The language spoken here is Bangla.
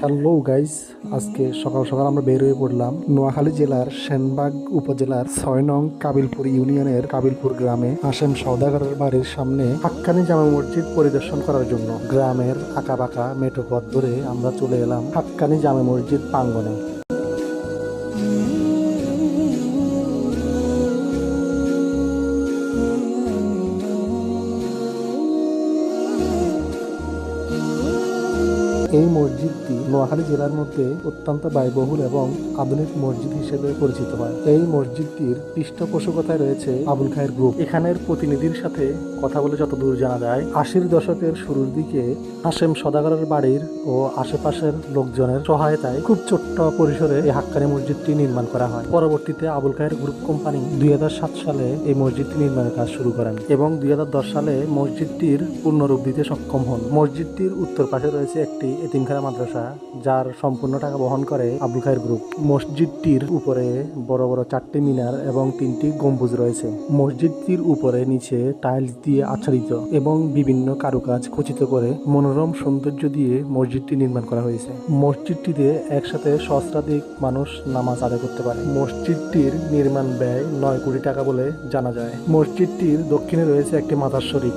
হ্যালো গাইস আজকে সকাল সকাল আমরা বের হয়ে পড়লাম নোয়াখালী জেলার সেনবাগ উপজেলার ছয় নং কাবিলপুর ইউনিয়নের কাবিলপুর গ্রামে আসেম সৌদাগরের বাড়ির সামনে হাক্কানি জামা মসজিদ পরিদর্শন করার জন্য। গ্রামের আঁকা বাঁকা মেঠো পথ ধরে আমরা চলে এলাম হাক্কানি জামা মসজিদ প্রাঙ্গনে এই মসজিদটি নোয়াখালী জেলার মধ্যে অত্যন্ত ব্যয়বহুল এবং আধুনিক মসজিদ হিসেবে পরিচিত হয়। এই মসজিদটির পৃষ্ঠপোষকতায় রয়েছে আবুল খায়ের গ্রুপ। এখানের প্রতিনিধির সাথে কথা বলে যতদূর জানা যায়, আশির দশকের শুরুর দিকে হাসেম সদাগরের বাড়ির ও আশেপাশের লোকজনের সহায়তায় খুব ছোট্ট পরিসরে এই হাক্কানি মসজিদটি নির্মাণ করা হয়। পরবর্তীতে আবুল খায়ের গ্রুপ কোম্পানি দুই হাজার সাত সালে এই মসজিদটি নির্মাণের কাজ শুরু করেন এবং দুই হাজার দশ সালে মসজিদটির পূর্ণরূপ দিতে সক্ষম হন। মসজিদটির উত্তর পাশে রয়েছে একটি এতিমখানা মাদ্রাসা, যার সম্পূর্ণ টাকা বহন করে আবুল খায়ের গ্রুপ মসজিদটির উপরে বড় বড় চারটি মিনার এবং তিনটি গম্বুজ রয়েছে। মসজিদটির উপরে নিচে টাইলস দিয়ে আচ্ছাদিত এবং বিভিন্ন কারুকাজ খচিত করে মনোরম সৌন্দর্য দিয়ে মসজিদটি নির্মাণ করা হয়েছে। মসজিদটিতে একসাথে সহস্রাধিক মানুষ নামাজ আদায় করতে পারে। মসজিদটির নির্মাণ ব্যয় নয় কোটি টাকা বলে জানা যায়। মসজিদটির দক্ষিণে রয়েছে একটি মাতার শরীফ।